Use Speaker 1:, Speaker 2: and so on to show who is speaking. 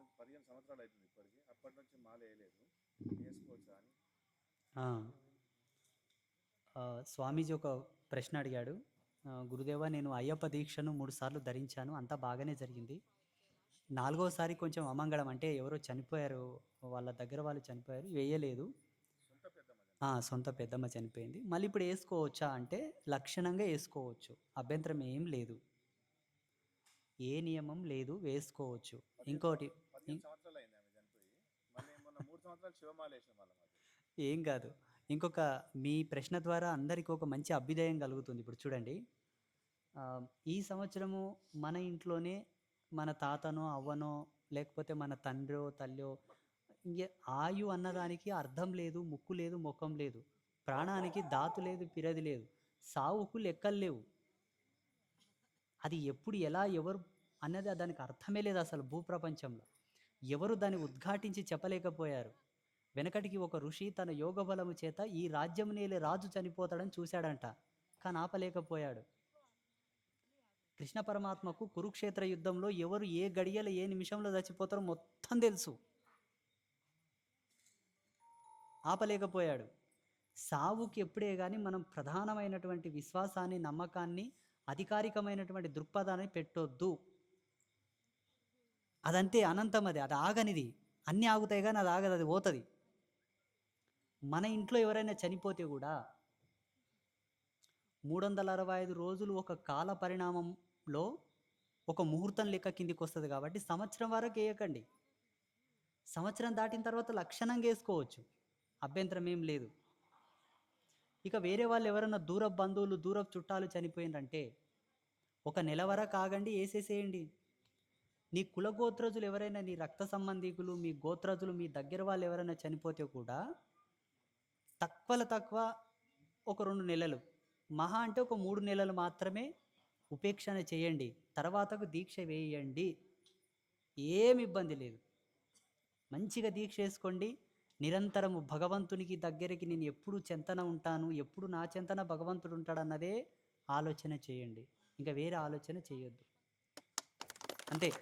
Speaker 1: నుంచి పదిహేను సంవత్సరాలు అవుతుంది ఇప్పటికి. అప్పటి నుంచి మాల వేయలేదు. వేసుకోవచ్చా అని.
Speaker 2: స్వామీజీ ఒక ప్రశ్న అడిగాడు. గురుదేవా నేను అయ్యప్ప దీక్షను మూడు సార్లు ధరించాను. అంతా బాగానే జరిగింది. నాలుగోసారి కొంచెం అమంగళం. అంటే ఎవరో చనిపోయారు వాళ్ళ దగ్గర వాళ్ళు చనిపోయారు వేయలేదు.
Speaker 1: సొంత
Speaker 2: పెద్దమ్మ చనిపోయింది. మళ్ళీ ఇప్పుడు వేసుకోవచ్చా అంటే లక్షణంగా వేసుకోవచ్చు. అభ్యంతరం ఏం లేదు. ఏ నియమం లేదు వేసుకోవచ్చు. ఇంకోటి
Speaker 1: సంవత్సరాలు అయింది ఆమె చనిపోయి. మళ్ళీ మొన్న మూడు సంవత్సరాలు శివమాల వేసిన వాళ్ళం అది.
Speaker 2: ఏం కాదు. ఇంకొక మీ ప్రశ్న ద్వారా అందరికీ ఒక మంచి అభ్యుదయం కలుగుతుంది. ఇప్పుడు చూడండి. ఈ సంవత్సరము మన ఇంట్లోనే మన తాతనో అవ్వనో లేకపోతే మన తండ్రో తల్లో ఇంకే ఆయు అన్నదానికి అర్థం లేదు ముక్కు లేదు ముఖం లేదు. ప్రాణానికి దాతు లేదు పిరది లేదు. సావుకు లెక్కలు లేవు. అది ఎప్పుడు ఎలా ఎవరు అన్నది దానికి అర్థమే లేదు అసలు భూప్రపంచంలో. ఎవరు దాన్ని ఉద్ఘాటించి చెప్పలేకపోయారు. వెనకటికి ఒక ఋషి తన యోగ బలము చేత ఈ రాజ్యం నేలే రాజు చనిపోతాడని చూశాడంట. కానీ ఆపలేకపోయాడు. కృష్ణ పరమాత్మకు కురుక్షేత్ర యుద్ధంలో ఎవరు ఏ గడియలో ఏ నిమిషంలో చచ్చిపోతారో మొత్తం తెలుసు. ఆపలేకపోయాడు. సావుకి ఎప్పుడే కానీ మనం ప్రధానమైనటువంటి విశ్వాసాన్ని నమ్మకాన్ని అధికారికమైనటువంటి దృక్పథాన్ని పెట్టొద్దు. అదంతే అనంతం అది. అది ఆగనిది. అన్నీ ఆగుతాయి కానీ అది ఆగదు అది పోతుంది. మన ఇంట్లో ఎవరైనా చనిపోతే కూడా మూడు వందల అరవై ఐదు రోజులు ఒక కాల పరిణామంలో ఒక ముహూర్తం లెక్క కిందికి వస్తుంది కాబట్టి సంవత్సరం వరకు వేయకండి. సంవత్సరం దాటిన తర్వాత లక్షణంగా వేసుకోవచ్చు. అభ్యంతరం ఏం లేదు. ఇక వేరే వాళ్ళు ఎవరైనా దూర బంధువులు దూర చుట్టాలు చనిపోయిందంటే ఒక నెల వరకు ఆగండి వేసేసేయండి. నీ కుల గోత్రజులు ఎవరైనా నీ రక్త సంబంధికులు మీ గోత్రజులు మీ దగ్గర వాళ్ళు ఎవరైనా చనిపోతే కూడా తక్కువల తక్కువ ఒక రెండు నెలలు. మహా అంటే ఒక మూడు నెలలు మాత్రమే ఉపేక్షణ చేయండి. తర్వాతకు దీక్ష వేయండి. ఏమి ఇబ్బంది లేదు. మంచిగా దీక్ష వేసుకోండి. నిరంతరము భగవంతునికి దగ్గరికి నేను ఎప్పుడు చెంతన ఉంటాను ఎప్పుడు నా చెంతన భగవంతుడు ఉంటాడన్నదే ఆలోచన చేయండి. ఇంకా వేరే ఆలోచన చేయొద్దు. 근데